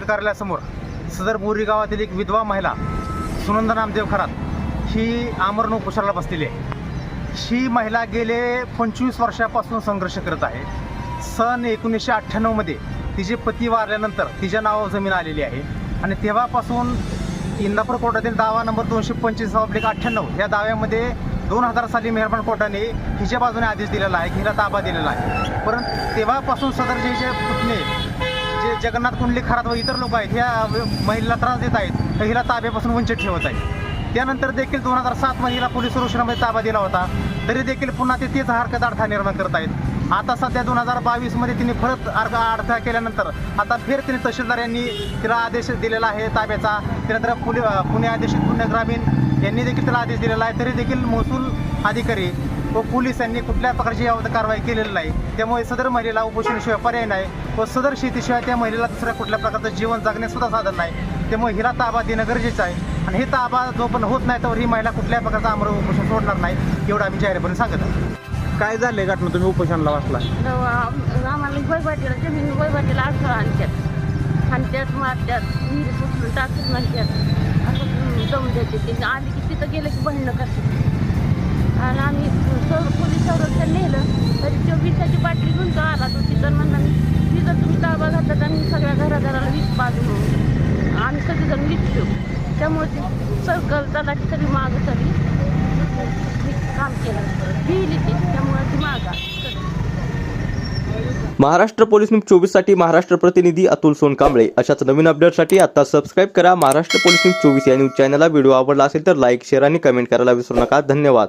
कार्यालयासमोर सदर बोरी गावातील एक विधवा महिला सुनंदा नामदेव खरात ही आमरण उपोषणाला बसलेली आहे. ही महिला गेले पंचवीस वर्षापासून संघर्ष करत आहे. सन एकोणीसशे अठ्ठ्याण्णवमध्ये तिचे पती वारल्यानंतर तिच्या नावावर जमीन आलेली आहे. आणि तेव्हापासून इंदापूर कोर्टातील दावा नंबर दोनशे पंचवीस पब्लिक अठ्ठ्याण्णव या दाव्यामध्ये दोन हजार साली मेहरबान कोर्टाने हिच्या बाजूने आदेश दिलेला आहे हिला ताबा दिलेला आहे. परंतु तेव्हापासून सदरचे जे पुतणे जे जगन्नाथ कुंडली खरात व इतर लोक आहेत ह्या महिलेला त्रास देत आहेत तर हिला ताब्यापासून वंचित ठेवत आहेत. त्यानंतर देखील दोन हजार सातमध्ये हिला पोलीस संरक्षणामध्ये ताबा दिला होता. तरी देखील पुन्हा ते तेच हरकत अडथळा निर्माण करत आहेत. आता सध्या दोन हजार बावीसमध्ये तिने परत अर्ज अडथळा केल्यानंतर आता फेर तिने तहसीलदार यांनी तिला आदेश दिलेला आहे ताब्याचा. त्यानंतर पुणे पुणे आदेशित पुणे ग्रामीण यांनी देखील तिला आदेश दिलेला आहे. तरी देखील महसूल अधिकारी व पोलिसांनी कुठल्या प्रकारची यावत कारवाई केलेली नाही. त्यामुळे सदर महिलेला उपोषणाशिवाय पर्याय नाही व सदर शेतीशिवाय त्या महिलेला दुसऱ्या कुठल्या प्रकारचं जीवन जगण्यासुद्धा साधन नाही. त्यामुळे हिला ताबा देणं गरजेचं आहे. आणि हे ताबा जो पण होत नाही तर ही महिला कुठल्याही प्रकारचं आमरण उपोषण सोडणार नाही एवढं आम्ही जाहीरपणे सांगत आहोत. काय झालंय घटना? तुम्ही उपोषणाला वाचला आम्हाला वैवाटीला जमीन वैवाटीला अडथळा आणतात. आणतात मारतात विहिरी पुसून टाकून म्हणतात. असं दम देते ते की तिथं गेलं की भांडणं करतात. आणि आम्ही पोलीस संरक्षण नेलं तरी तो विषाची बाटली घेऊन तो आला तो तिथं म्हणला जर तुम्ही ताबा घातला तर आम्ही सगळ्या घराघराला वीज बाजू आम्ही सगळेजण विकतो त्यामुळे ते सर्कल झाला की सगळी माग सगळी काम केलं. लिहिली ती. त्यामुळे ती मागा महाराष्ट्र पोलीस न्यूज चोवीससाठी महाराष्ट्र प्रतिनिधी अतुल सोनकांबळे. अशाच नवीन अपडेटसाठी आता सबस्क्राईब करा महाराष्ट्र पोलीस न्यूज चोवीस या न्यूज चॅनलला. व्हिडिओ आवडला असेल तर लाईक शेअर आणि कमेंट करायला विसरू नका. धन्यवाद.